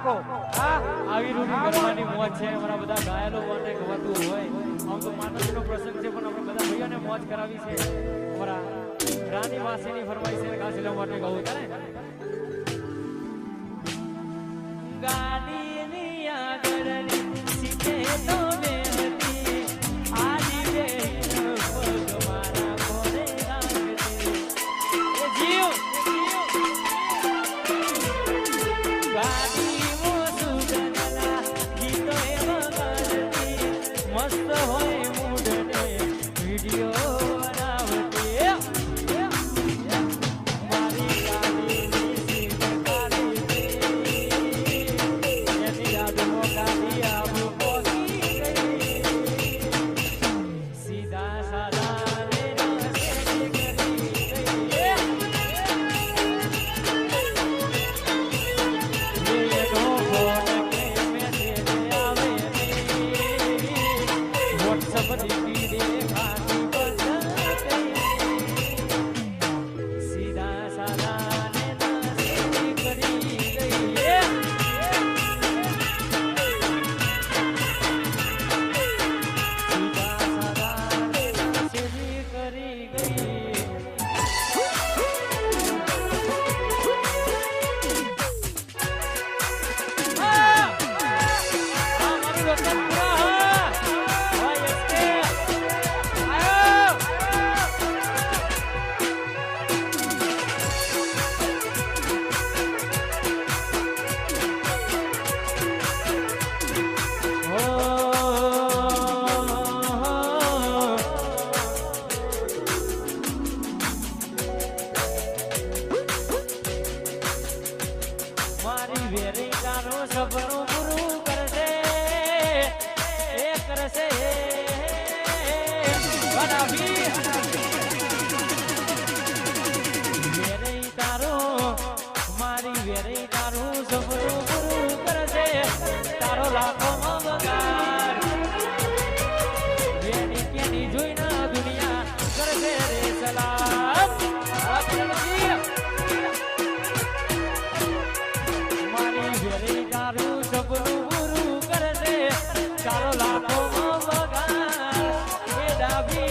શકો આવી રૂઢી કરવાની મોજ છે. અમારા બધા ગાયલો માટે ગવાતું હોય. આમ તો માતાજીનો પ્રસંગ છે, પણ આપણે બધા ભાઈઓને મોજ કરાવી છે. અમારા રાની વાસીની ફરમાઈ છે ગાસીલા માટે ગાવું ચાલે? ગાડીની આગળની સીટે તો મસ્ત હોય મૂડને વીડિયો વેરિંગાનું સપનું પૂરું કરશે એ કરશે David.